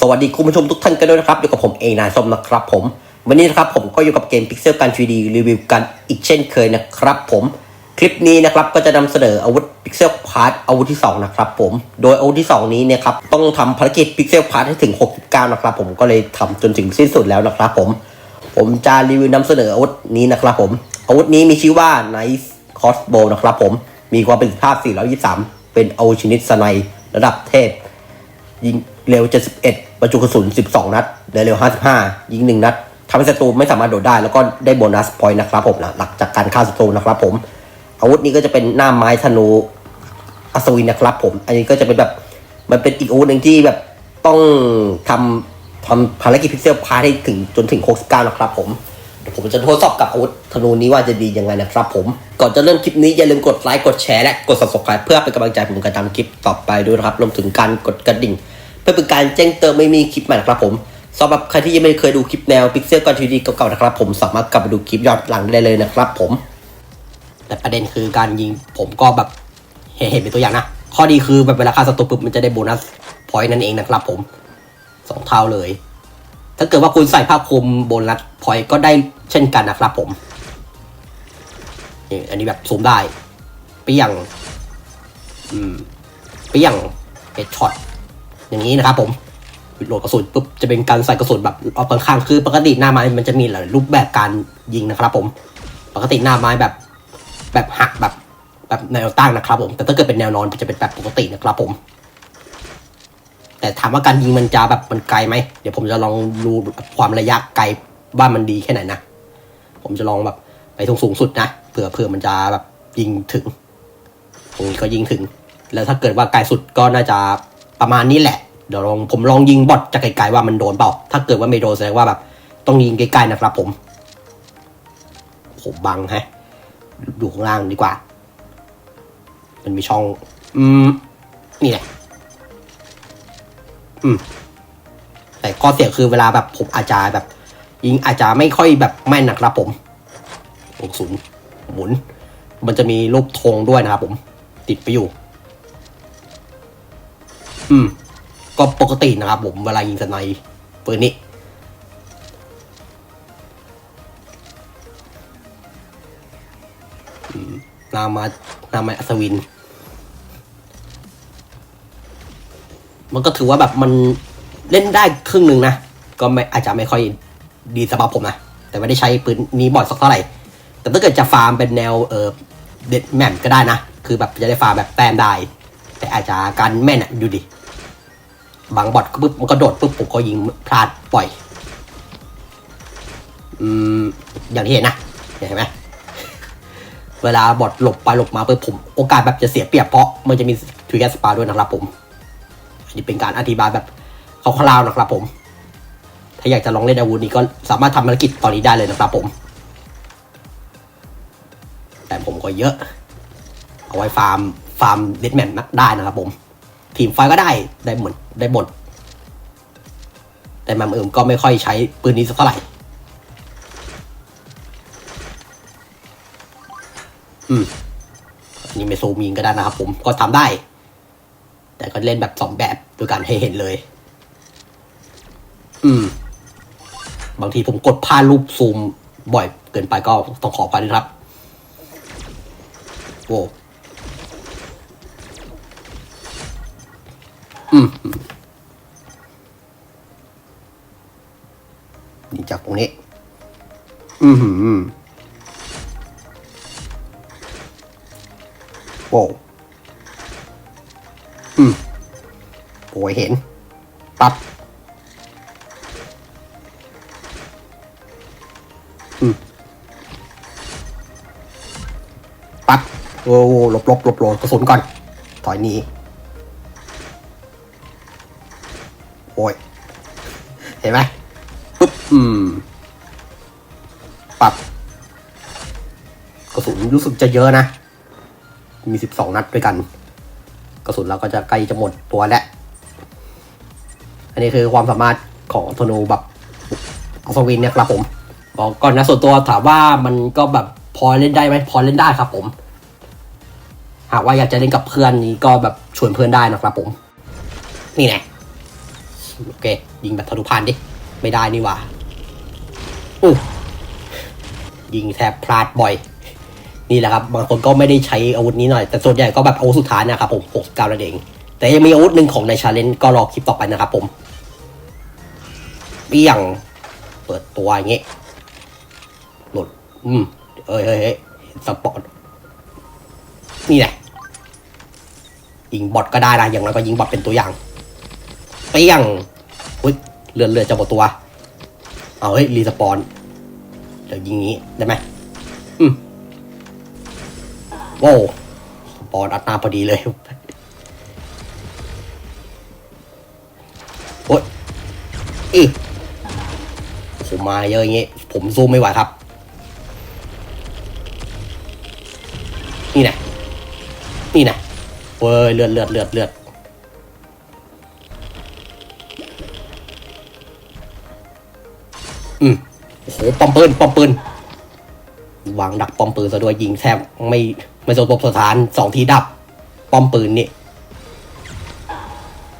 สวัสดีคุณผู้ชมทุกท่านกันด้วยนะครับอยู่กับผมเอนายสมนะครับผม วันนี้นะครับผมก็อยู่กับเกม Pixel กัน 3D รีวิวกันอีกเช่นเคยนะครับ ผมคลิปนี้นะครับก็จะนำเสนออาวุธ Pixel Part อาวุธที่ 2 นะครับผม โดยอาวุธที่ 2 นี้เนี่ยครับต้องทำภารกิจ Pixel Part ให้ถึง 69 นะครับผมก็เลยทำจนถึงสิ้นสุดแล้วนะครับผม ผมจะรีวิวนำเสนออาวุธนี้นะครับผม อาวุธนี้มีชื่อว่า Nice Crossbow นะครับผมมีความประสิทธิภาพ 423 เป็นอาวุธชนิดสไนด์ระดับเทพยิง เร็ว 71 ประจุกระสุน 12 นัดเหลือเร็ว 55 ยิง 1 นัดทำให้ศัตรูไม่สามารถโดดได้ แล้วก็ได้โบนัสพอยต์นะครับผมนะหลังจากการฆ่าศัตรูนะครับผม อาวุธนี้ก็จะเป็นหน้าไม้ธนูอัศวินนะครับผม อันนี้ก็จะเป็นแบบมันเป็นอีกอาวุธหนึ่งที่แบบต้องทำทำภารกิจพิกเซลพาร์ทให้ถึงจนถึง69นะครับผมผมจะทดสอบกับอาวุธธนูนี้ว่าจะดียังไงนะครับผม ก่อนจะเริ่มคลิปนี้อย่าลืมกดไลค์กดแชร์และกด subscribe เพื่อเป็นกำลังใจผมการทำคลิปต่อไปด้วยนะครับ รวมถึงการกดกระดิ่ง พื่อเป็นการแจ้งเตือนไม่มีคลิปใหม่นะครับผมสำหรับใครที่ยังไม่เคยดูคลิปแนวพิกเซลกอนทีดีเก่าๆนะครับผมสามารถกลับไปดูคลิปย้อนหลังได้เลยนะครับผม แต่ประเด็นคือการยิงผมก็แบบเห็นเป็นตัวอย่างนะ ข้อดีคือแบบเวลาฆ่าศัตรูปุ๊บมันจะได้โบนัสพอยต์นั่นเองนะครับผมสองเท่าเลย ถ้าเกิดว่าคุณใส่ผ้าคลุมโบนัสพอยต์ก็ได้เช่นกันนะครับผมนี่อันนี้แบบซูมได้เปรี้ยงอืมเปรี้ยงเฮดช็อต อย่างนี้นะครับผมโหลดกระสุนปุ๊บจะเป็นการใส่กระสุนแบบเอาข้างคือปกติหน้าไม้มันจะมีหลายรูปแบบการยิงนะครับ ผม ปกติหน้าไม้แบบ แบบหักแบบแบบแนวตั้งนะครับ ผม แต่ถ้าเกิดเป็นแนวนอนจะเป็นแบบปกตินะครับ ผม แต่ถามว่าการยิงมันจะแบบมันไกลไหมเดี๋ยวผมจะลองดูความระยะไกลว่ามันดีแค่ไหนนะผมจะลองแบบไปตรงสูงสุดนะเผื่อเผื่อมันจะแบบยิงถึงตรงนี้ก็ยิงถึง แล้วถ้าเกิดว่าไกลสุดก็น่าจะ ประมาณนี้แหละ เดี๋ยวลองผมลองยิงบอทจากไกลๆว่ามันโดนเปล่า ถ้าเกิดว่าไม่โดนแสดงว่าแบบ ต้องยิงใกล้ๆนะครับผม ผมบังฮะดูข้างล่างดีกว่า มันมีช่อง อืม นี่แหละ อืม แต่ข้อเสียคือเวลาแบบผมอาจจะแบบ ยิงอาจจะไม่ค่อยแบบแม่นนะครับผมลูกศูนย์หมุน มันจะมีรูปธงด้วยนะครับผม ติดไปอยู่ อืม ก็ปกตินะครับผมเวลายิงสไนป์ปืนนี้ นามานามาอัศวิน มันก็ถือว่าแบบมันเล่นได้ครึ่งหนึ่งนะ ก็ไม่อาจจะไม่ค่อยดีสำหรับผมนะ แต่ไม่ได้ใช้ปืนนี้บ่อยสักเท่าไหร่ แต่ถ้าเกิดจะฟาร์มเป็นแนวเออเด็ดแหม่มก็ได้นะ คือแบบจะได้ฟาร์มแบบแต้มได้ แต่อาจจะการแม่นอะดูดิ บางบอทก็ปุ๊บมันก็โดดปุ๊บผมก็ยิงพลาดปล่อย อืม อย่างที่เห็นนะเห็นไหมเวลาบอดหลบไปหลบมาเพื่อผม โอกาสแบบจะเสียเปรียบเพราะมันจะมีทริกเกอร์สปาด้วยนะครับผมอันนี้เป็นการอธิบายแบบคร่าวๆนะครับผม ถ้าอยากจะลองเล่นอาวุธนี้ก็สามารถทำภารกิจตอนนี้ได้เลยนะครับผม แต่ผมก็เยอะ เอาไว้ฟาร์มฟาร์มเดดแมนได้นะครับผม ทีมไฟก็ได้ได้เหมือนได้หมด แต่แมมเอิมก็ไม่ค่อยใช้ปืนนี้สักเท่าไหร่อืมนี่ไม่ซูมยิงก็ได้นะครับผมก็ทำได้ แต่ก็เล่นแบบสองแบบโดยการให้เห็นเลย อืม บางทีผมกดพลาดรูปซูมบ่อยเกินไปก็ต้องขออภัยด้วยครับโว้มอืมนี่ จากตรงนี้ อืมหืมโว้วอืมโอ้ยเห็นปั๊บอืมปั๊บโอ้โหหลบหลบหลบหลบกระสุนก่อน ถอยหนีโอ้ย เห็นไหมปุ๊บ อืม สุนรู้สึกจะเยอะนะ มีสิบสองนัดด้วยกัน กระสุนเราก็จะใกล้จะหมดตัวแล้ว อันนี้คือความสามารถของธนูแบบอัศวินเนี่ยครับผมบอกก่อนนะส่วนตัวถามว่ามันก็แบบพอเล่นได้ไหมพอเล่นได้ครับผม หากว่าอยากจะเล่นกับเพื่อนนี้ก็แบบชวนเพื่อนได้นะครับผม นี่ไงโอเค ยิงแบบทะลุผ่านดิ ไม่ได้นี่ว่าอู้ยิงแทบพลาดบ่อย นี่แหละครับบางคนก็ไม่ได้ใช้อาวุธนี้หน่อย แต่ส่วนใหญ่ก็แบบอาวุธสุดท้ายนะครับผมหกเก้านั่นเองแต่ยังมีอาวุธหนึ่งของในชาเลนจ์ก็รอคลิปต่อไปนะครับผมเปี้ยงเปิดตัวอย่างเงี้ยหลุดอืมเอ้ยเอ้ยเอ้ยสปอร์ตนี่แหละยิงบอทก็ได้นะอย่างน้อยก็ยิงบอทเป็นตัวอย่างเปี้ยงอุ้ยเลือดเลือดจะหมดตัว เอาเฮ้ยรีสปอนเดี๋ยวยิงงี้ได้ไหมอืม โว้วปอนอัดหน้าพอดีเลยโอ้ยอือผมมาเยอะอย่างเงี้ยผมซูมไม่ไหวครับ นี่นะนี่นะเว้ยเลือดเลือดเลือดเลือดอืมโอ้โหปอมปืนปอมปืนวางดักปอมปืนซะด้วยยิงแทบไม่ ไม่สมบสถานสองทีดับ ป้อมปืนนี่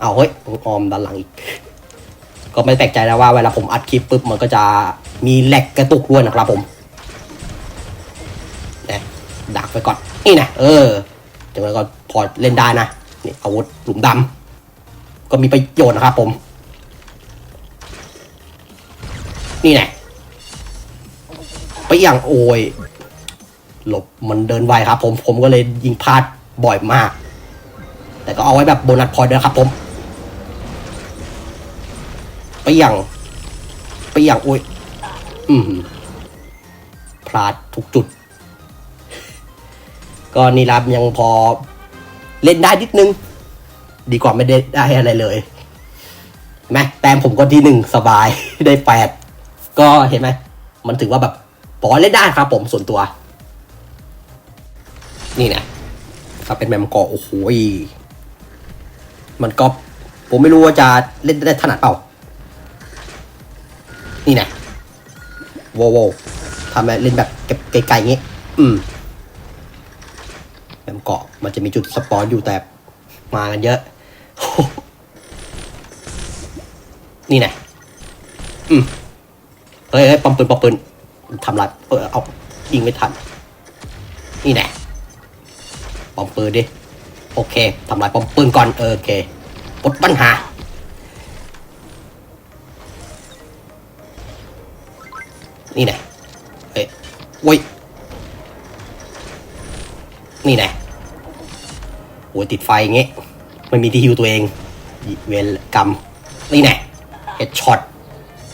เอาเฮ้ยออมด้านหลังอีก ก็ไม่แปลกใจแล้วว่าเวลาผมอัดคลิปปุ๊บมันก็จะมีแหลกกระตุกด้วยนะครับผมนะดักไปก่อน นี่นะเออจังไงก็พอเล่นได้นะนี่อาวุธหลุมดำก็มีประโยชน์นะครับผม นี่แน่ไปอย่างโอย หลบมันเดินไวครับ ผมผมก็เลยยิงพลาดบ่อยมาก แต่ก็เอาไว้แบบโบนัสพอยต์ด้วยครับผมไปอย่างไปอย่างโอ้ยอืมพลาดทุกจุด ก็นี่รับยังพอเล่นได้นิดนึง ดีกว่าไม่ได้ได้อะไรเลยแม่แต้มผมก็ที่หนึ่งสบายได้แปดก็เห็นไหม มันถือว่าแบบพอเล่นได้ครับผมส่วนตัว นี่นะถ้าเป็นแมมกอโอ้โหยมันก็ผมไม่รู้ว่าจะเล่นได้ถนัดเปล่า นี่นะโว้โวทำแบบเล่นแบบไกลๆงี้ อืมแมมเกาะมันจะมีจุดสปอนอยู่แต่มากันเยอะ นี่นะอืมเฮ้ยเฮ้ยปอมปืนปอมปืนทำลายเออเอายิงไม่ทัน นี่แน่ อมปืนดิ โอเคทำลายปอมปืนก่อนเออโอเคปลดปัญหา นี่แน่เฮ้ยโว้ยนี่แน่โอ้ยติดไฟเงี้ยไม่มีที่ฮิวตัวเองเวรกรรมนี่แน่เฮดช็อต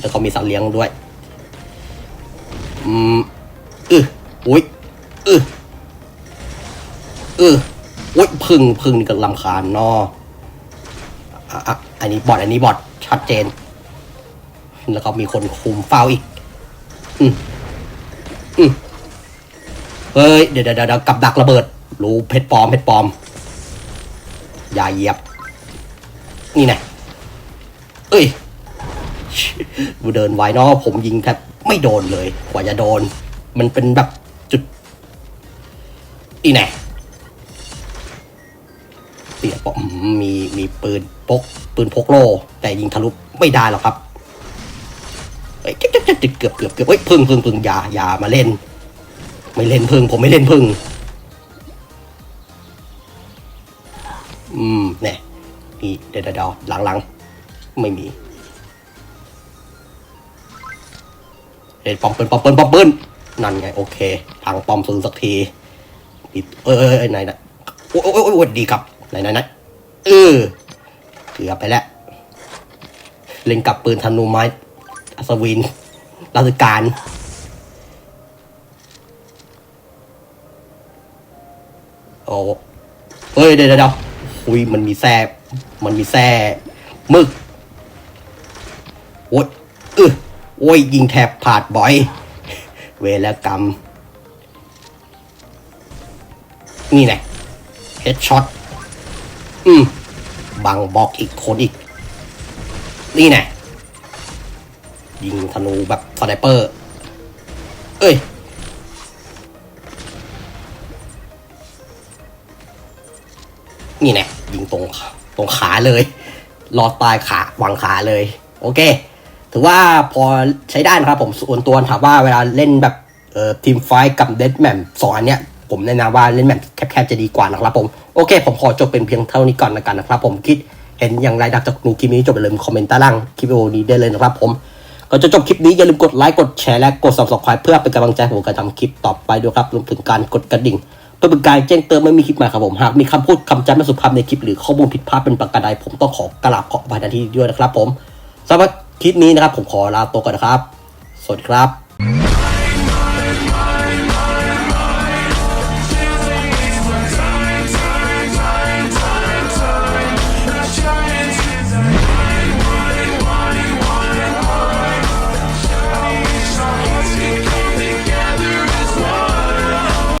แล้วก็มีสัตว์เลี้ยงด้วย อืม เอืออุ้ยพึ่งพึ่งนี่ก็ลำคาญเนออะอะอันนี้บอดอันนี้บอดชัดเจน แล้วก็มีคนคุมเฝ้าอีก อืมอืมเฮ้ย เดี๋ยวเดี๋ยวเดี๋ยวกับดักระเบิด รู้เพชรปลอมเพชรปลอม อย่าเหยียบ นี่ไงเอ้ยกูเดินไวเนาะผมยิงแทบไม่โดนเลย กว่าจะโดน มันเป็นแบบจุดอีแน่เสียปอ มีมีปืนพกปืนพกโล แต่ยิงทะลุไม่ได้หรอกครับเฮ้ยจิ๊ดจิ๊ดจิ๊ดเกือบเกือบเกือบเฮ้ยพึ่งพึ่งพึ่งอย่าอย่ามาเล่น ไม่เล่นพึ่งผมไม่เล่นพึ่งอืมเนี่ยมีเดี๋ยวเดี๋ยวหลังหลังๆไม่มีเห็นปอมปืนปอมปืนปอมปืนนั่นไงโอเคพังปอมปืนสักทีเอ้ยเอ้ยเอ้ยไหนนะโอ้ยโอ้ยโอ้ยโอ้ยดีครับไหนไหนไหน เออเกือบไปแล้ว เล่นกับปืนธนูไม้อัศวินราชการโอ้เฮ้ยเดี๋ยวเดี๋ยวอุ้ยมันมีแซ่มันมีแซ่มึกโอ้ยเออโอ้ยยิงแทบผาดบ่อย เวรกรรม นี่แหละเฮดช็อต อืมบังบอกอีกคนอีก นี่แน่ยิงธนูแบบสไนเปอร์ เอ้ย นี่แน่ยิงตรงตรงขาเลยรอตายขาหวังขาเลย โอเค ถือว่าพอใช้ได้นะครับผมส่วนตัวถามว่าเวลาเล่นแบบเอ่อทีมไฟกับเดดแมมสองอันเนี้ยผมแนะนำว่าเล่นแมปแคบๆจะดีกว่านะครับผม โอเค ผมขอจบเป็นเพียงเท่านี้ก่อนละกันนะครับ ผมคิดเห็นอย่างไรดักจากนูคลิปนี้จบไปเลยคอมเมนต์ใต้ล่างคลิปวิดีโอนี้ได้เลยนะครับผมก่อนจะจบคลิปนี้อย่าลืมกดไลค์กดแชร์และกด subscribe เพื่อเป็นกำลังใจผมการทำคลิปต่อไปด้วยครับรวมถึงการกดกระดิ่งเพื่อเป็นการแจ้งเตือนไม่มีคลิปใหม่ครับผมหากมีคำพูดคำจำไม่สุภาพในคลิปหรือข้อมูลผิดพลาดเป็นประการใดผมต้องขอกราบขออภัยทันทีด้วยนะครับ ผมสำหรับคลิปนี้นะครับ ผมขอลาตัวก่อนนะครับ สวัสดีครับ